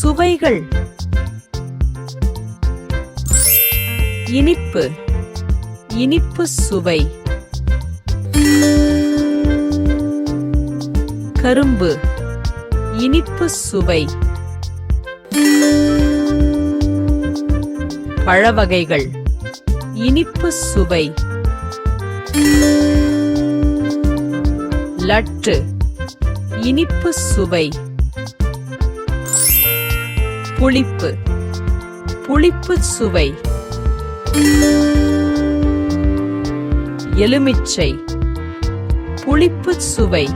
சுவைகள். இனிப்பு. இனிப்பு சுவை. கரும்பு. இனிப்பு சுவை. பழவகைகள். இனிப்பு சுவை. லட்டு. இனிப்பு சுவை. புளிப்பு. புளிப்பு சுவை. எலுமிச்சை. புளிப்பு சுவை.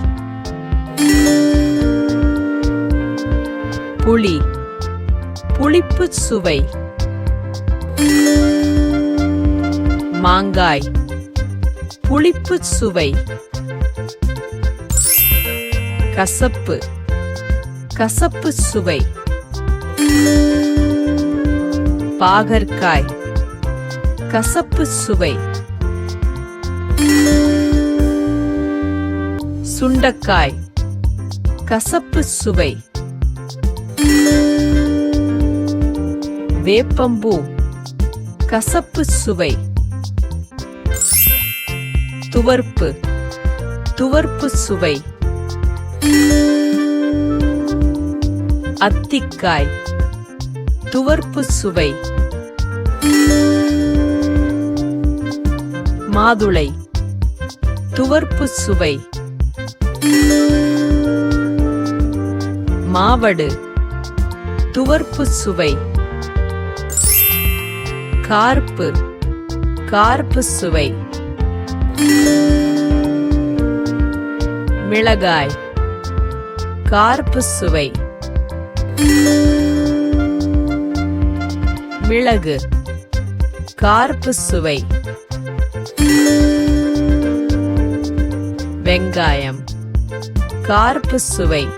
புளி. புளிப்பு சுவை. மாங்காய். புளிப்பு சுவை. கசப்பு. கசப்பு சுவை. பாகற்காய். கசப்பு சுவை. சுண்டக்காய். கசப்பு சுவை. வேப்பம்பூ. கசப்பு சுவை. துவர்ப்பு. துவர்ப்பு சுவை. அத்திக்காய். துவர்ப்பு சுவை. மாதுளை. துவர்ப்பு சுவை. மாவடு. துவர்ப்பு சுவை. கார்ப்பு. கார்ப்பு சுவை. மிளகாய். கார்ப்பு சுவை. மிளகு கார்ப்பு சுவை வெங்காயம் கார்ப்பு சுவை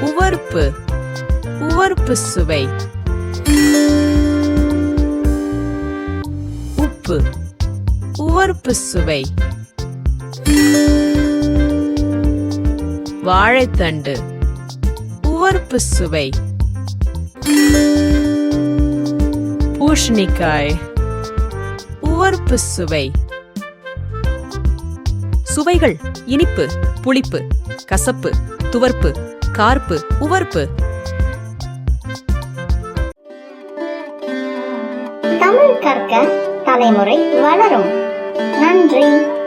உவர்ப்பு உவர்ப்பு சுவை உப்பு உவர்ப்பு சுவை வாழைத்தண்டு உவர்ப்பு சுவை. பூஷணிக்காய் உவர்ப்பு சுவை. சுவைகள் இனிப்பு புளிப்பு கசப்பு துவர்ப்பு கார்ப்பு உவர்ப்பு. தமிழ் கற்க தலைமுறை வளரும். நன்றி.